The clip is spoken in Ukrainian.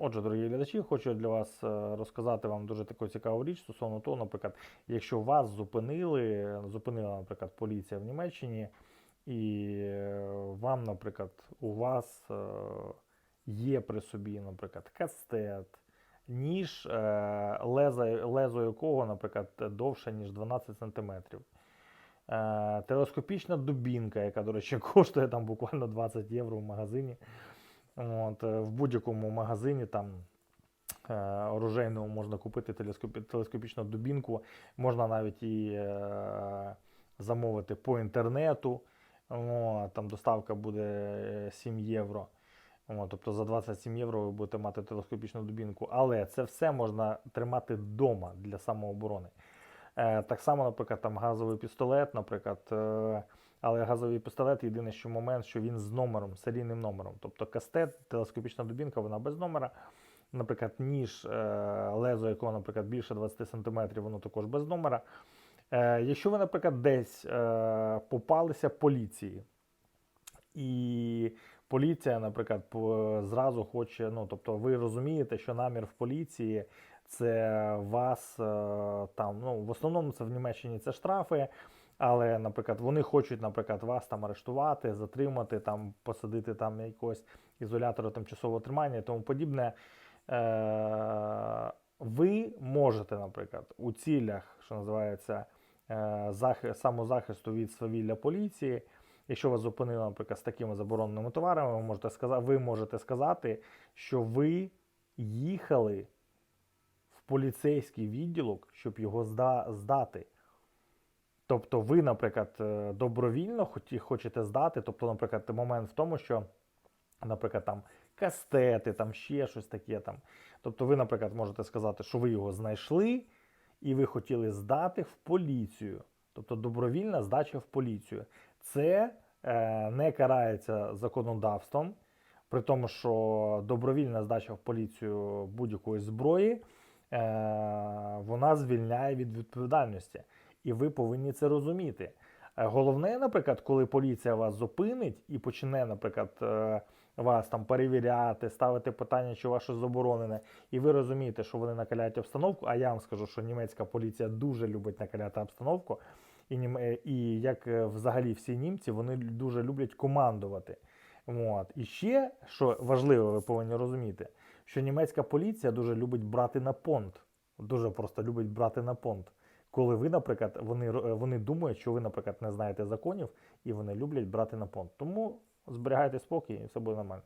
Отже, дорогі глядачі, хочу для вас е, розказати вам дуже таку цікаву річ стосовно того, наприклад, якщо вас зупинили, зупинила, наприклад, поліція в Німеччині, і е, вам, наприклад, у вас е, є при собі, наприклад, кастет, ніж, лезо, лезо якого, наприклад, довше, ніж 12 сантиметрів. Е, телескопічна дубінка, яка, до речі, коштує там буквально 20 євро в магазині. От, е, в будь-якому магазині там е, оружейному можна купити телескопі- телескопічну дубінку, можна навіть і е, замовити по інтернету. От, там доставка буде е, 7 євро. От, тобто за 27 євро ви будете мати телескопічну дубінку. Але це все можна тримати вдома для самооборони. Так само, наприклад, там газовий пістолет, наприклад. Але газовий пістолет єдиний що момент, що він з номером, серійним номером. Тобто кастет, телескопічна дубінка, вона без номера. Наприклад, ніж, е, лезо якого, наприклад, більше 20 см, воно також без номера. Е, якщо ви, наприклад, десь е, попалися поліції, і поліція, наприклад, зразу хоче, ну тобто ви розумієте, що намір в поліції це вас там, ну в основному це в Німеччині це штрафи. Але, наприклад, вони хочуть, наприклад, вас там арештувати, затримати, там посадити там якогось ізолятора тимчасового тримання і тому подібне. Е, ви можете, наприклад, у цілях, що називається е, захист, самозахисту від свавілля поліції, якщо вас зупинили, наприклад, з такими забороненими товарами, ви можете сказати, ви можете сказати, що ви їхали в поліцейський відділок, щоб його зда- здати. Тобто ви, наприклад, е, добровільно хочете здати, тобто, наприклад, момент в тому, що, наприклад, там кастети, там ще щось таке. Там. Тобто ви, наприклад, можете сказати, що ви його знайшли і ви хотіли здати в поліцію. Тобто добровільна здача в поліцію. Це е, не карається законодавством, при тому, що добровільна здача в поліцію будь-якої зброї, е, вона звільняє від відповідальності. І ви повинні це розуміти. Е, Головне, наприклад, коли поліція вас зупинить і почне, наприклад, е, вас там перевіряти, ставити питання, чи щось заборонене, і ви розумієте, що вони накаляють обстановку. А я вам скажу, що німецька поліція дуже любить накаляти обстановку. І, е, і як взагалі всі німці, вони дуже люблять командувати. От. І ще, що важливо, ви повинні розуміти, що німецька поліція дуже любить брати на понт. Дуже просто любить брати на понт. Коли ви, наприклад, вони, е, вони думають, що ви, наприклад, не знаєте законів, і вони люблять брати на понт. Тому зберігайте спокій, і все буде нормально.